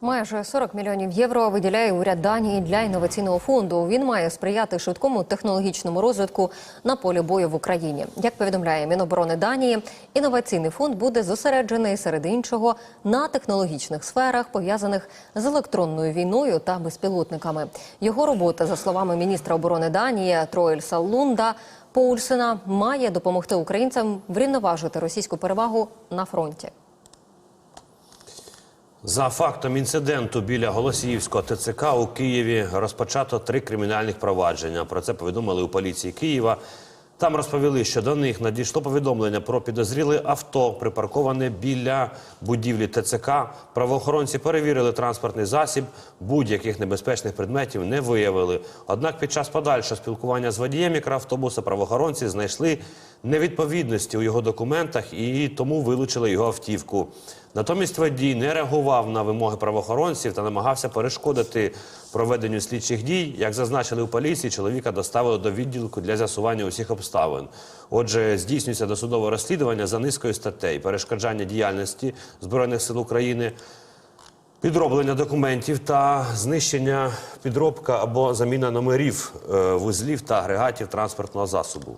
Майже 40 мільйонів євро виділяє уряд Данії для інноваційного фонду. Він має сприяти швидкому технологічному розвитку на полі бою в Україні. Як повідомляє Міноборони Данії, інноваційний фонд буде зосереджений серед іншого на технологічних сферах, пов'язаних з електронною війною та безпілотниками. Його робота, за словами міністра оборони Данії Троельса Лунда Поульсена, має допомогти українцям врівноважити російську перевагу на фронті. За фактом інциденту біля Голосіївського ТЦК у Києві розпочато три кримінальних провадження. Про це повідомили у поліції Києва. Там розповіли, що до них надійшло повідомлення про підозріле авто, припарковане біля будівлі ТЦК. Правоохоронці перевірили транспортний засіб, будь-яких небезпечних предметів не виявили. Однак під час подальшого спілкування з водієм мікроавтобуса правоохоронці знайшли невідповідності у його документах і тому вилучили його автівку. Натомість водій не реагував на вимоги правоохоронців та намагався перешкодити проведенню слідчих дій. Як зазначили у поліції, чоловіка доставили до відділку для з'ясування усіх обставин. Отже, здійснюється досудове розслідування за низкою статей: перешкоджання діяльності збройних сил України. Підроблення документів та знищення підробка або заміна номерів е, вузлів та агрегатів транспортного засобу.